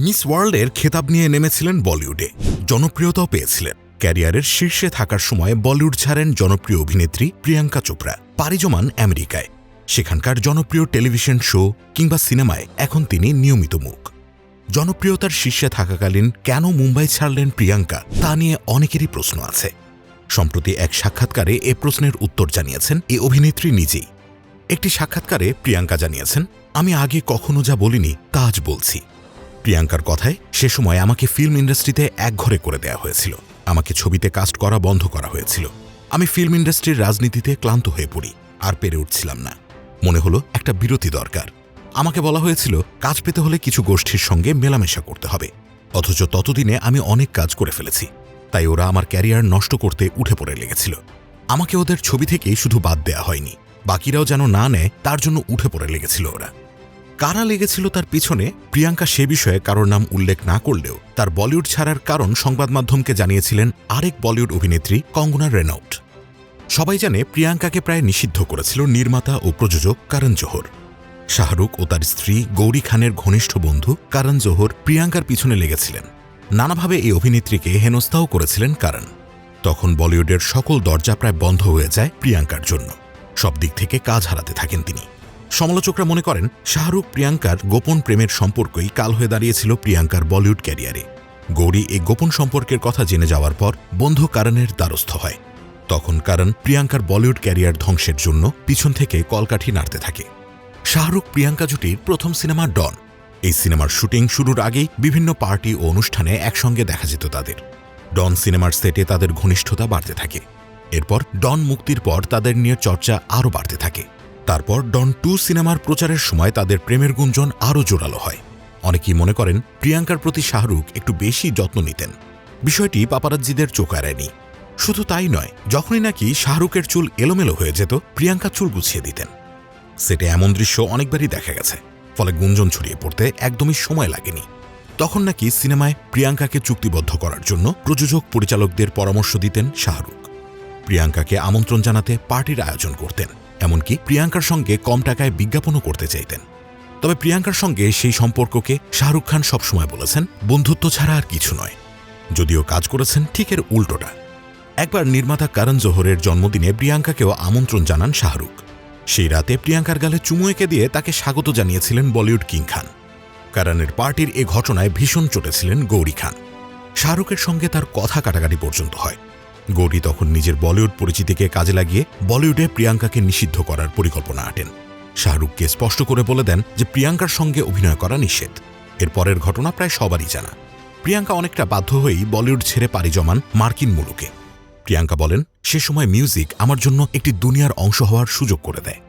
Miss ওয়ার্ল্ডের খেতাব নিয়ে নেমেছিলেন বলিউডে। জনপ্রিয়তাও পেয়েছিলেন। ক্যারিয়ারের শীর্ষে থাকার সময় বলিউড ছাড়েন জনপ্রিয় অভিনেত্রী প্রিয়াঙ্কা চোপড়া পাড়ি জমান আমেরিকায়। সেখানকার জনপ্রিয় টেলিভিশন শো কিংবা সিনেমায় এখন তিনি নিয়মিত মুখ। জনপ্রিয়তার শীর্ষে থাকাকালীন কেন মুম্বাই ছাড়লেন প্রিয়াঙ্কা, তা নিয়ে অনেকেরই প্রশ্ন আছে। সম্প্রতি এক সাক্ষাৎকারে এ প্রশ্নের উত্তর জানিয়েছেন এ অভিনেত্রী নিজেই। একটি সাক্ষাৎকারে প্রিয়াঙ্কা জানিয়েছেন, আমি আগে কখনো যা বলিনি, তা আজ বলছি। প্রিয়াঙ্কার কথায় সে সময় আমাকে ফিল্ম ইন্ডাস্ট্রিতে একঘরে করে দেয়া হয়েছিল। আমাকে ছবিতে কাস্ট করা বন্ধ করা হয়েছিল। আমি ফিল্ম ইন্ডাস্ট্রির রাজনীতিতে ক্লান্ত হয়ে পড়ি, আর পেরে উঠছিলাম না। মনে হলো একটা বিরতি দরকার। আমাকে বলা হয়েছিল, কাজ পেতে হলে কিছু গোষ্ঠীর সঙ্গে মেলামেশা করতে হবে। অথচ ততদিনে আমি অনেক কাজ করে ফেলেছি। তাই ওরা আমার ক্যারিয়ার নষ্ট করতে উঠে পড়ে লেগেছিল। আমাকে ওদের ছবি থেকেই শুধু বাদ দেয়া হয়নি। বাকিরাও যেন না নেয়, তার জন্য উঠে পড়ে লেগেছিল ওরা। কারা লেগেছিল তার পিছনে, প্রিয়াঙ্কা সে বিষয়ে কারোর নাম উল্লেখ না করলেও তার বলিউড ছাড়ার কারণ সংবাদ মাধ্যমকে জানিয়েছিলেন আরেক বলিউড অভিনেত্রী কঙ্গনা রেনল্ট সবাই জানে প্রিয়াঙ্কাকে প্রায় নিষিদ্ধ করেছিল নির্মাতা ও প্রযোজক কারণ জোহর। শাহরুখ ও তার স্ত্রী গৌরী খানের ঘনিষ্ঠ বন্ধু কারণ জোহর প্রিয়াঙ্কার পিছনে লেগেছিলেন। নানাভাবে এই অভিনেত্রীকে হেনস্থাও করেছিলেন কারণ। তখন বলিউডের সকল দরজা প্রায় বন্ধ হয়ে যায় প্রিয়াঙ্কার জন্য। সব দিক থেকে কাজ হারাতে থাকেন তিনি। সমালোচকরা মনে করেন, শাহরুখ প্রিয়াঙ্কার গোপন প্রেমের সম্পর্কই কাল হয়ে দাঁড়িয়েছিল প্রিয়াঙ্কার বলিউড ক্যারিয়ারে। গৌরী এই গোপন সম্পর্কের কথা জেনে যাওয়ার পর বন্ধু কারণের দ্বারস্থ হয়। তখন কারণ প্রিয়াঙ্কার বলিউড ক্যারিয়ার ধ্বংসের জন্য পিছন থেকে কলকাঠি নাড়তে থাকে। শাহরুখ প্রিয়াঙ্কা জুটির প্রথম সিনেমা ডন। এই সিনেমার শুটিং শুরুর আগেই বিভিন্ন পার্টি ও অনুষ্ঠানে একসঙ্গে দেখা যেত তাদের। ডন সিনেমার সেটে তাদের ঘনিষ্ঠতা বাড়তে থাকে। এরপর ডন মুক্তির পর তাদের নিয়ে চর্চা আরও বাড়তে থাকে। তারপর ডন টু সিনেমার প্রচারের সময় তাদের প্রেমের গুঞ্জন আরও জোরালো হয়। অনেকেই মনে করেন প্রিয়াঙ্কার প্রতি শাহরুখ একটু বেশি যত্ন নিতেন। বিষয়টি পাপারাজ্জিদের চোখ এড়ায়নি। শুধু তাই নয়, যখনই নাকি শাহরুখের চুল এলোমেলো হয়ে যেত, প্রিয়াঙ্কা চুল গুছিয়ে দিতেন। সেটে এমন দৃশ্য অনেকবারই দেখা গেছে, ফলে গুঞ্জন ছড়িয়ে পড়তে একদমই সময় লাগেনি। তখন নাকি সিনেমায় প্রিয়াঙ্কাকে চুক্তিবদ্ধ করার জন্য প্রযোজক পরিচালকদের পরামর্শ দিতেন শাহরুখ। প্রিয়াঙ্কাকে আমন্ত্রণ জানাতে পার্টির আয়োজন করতেন। এমনকি প্রিয়াঙ্কার সঙ্গে কম টাকায় বিজ্ঞাপনও করতে চাইতেন। তবে প্রিয়াঙ্কার সঙ্গে সেই সম্পর্ককে শাহরুখ খান সবসময় বলেছেন, বন্ধুত্ব ছাড়া আর কিছু নয়। যদিও কাজ করেছেন ঠিক এর উল্টোটা। একবার নির্মাতা কারণ জোহরের জন্মদিনে প্রিয়াঙ্কাকেও আমন্ত্রণ জানান শাহরুখ। সেই রাতে প্রিয়াঙ্কার গালে চুমু এঁকে দিয়ে তাকে স্বাগত জানিয়েছিলেন বলিউড কিং খান। কারণের পার্টির এ ঘটনায় ভীষণ চটেছিলেন গৌরী খান। শাহরুখের সঙ্গে তার কথা কাটাকাটি পর্যন্ত হয়। গৌরী তখন নিজের বলিউড পরিচিতিকে কাজে লাগিয়ে বলিউডে প্রিয়াঙ্কাকে নিষিদ্ধ করার পরিকল্পনা আটেন। শাহরুখকে স্পষ্ট করে বলে দেন যে প্রিয়াঙ্কার সঙ্গে অভিনয় করা নিষেধ। এর পরের ঘটনা প্রায় সবারই জানা। প্রিয়াঙ্কা অনেকটা বাধ্য হয়েই বলিউড ছেড়ে পাড়ি জমান মার্কিন মুলুকে। প্রিয়াঙ্কা বলেন, সে সময় মিউজিক আমার জন্য একটি দুনিয়ার অংশ হওয়ার সুযোগ করে দেয়।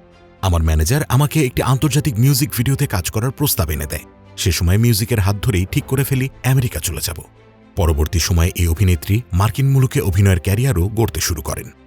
আমার ম্যানেজার আমাকে একটি আন্তর্জাতিক মিউজিক ভিডিওতে কাজ করার প্রস্তাব এনে দেয়। সে সময় মিউজিকের হাত ধরেই ঠিক করে ফেলি, আমেরিকা চলে যাব। পরবর্তী সময়ে এই অভিনেত্রী মার্কিন মুলুকে অভিনয়ের ক্যারিয়ারও গড়তে শুরু করেন।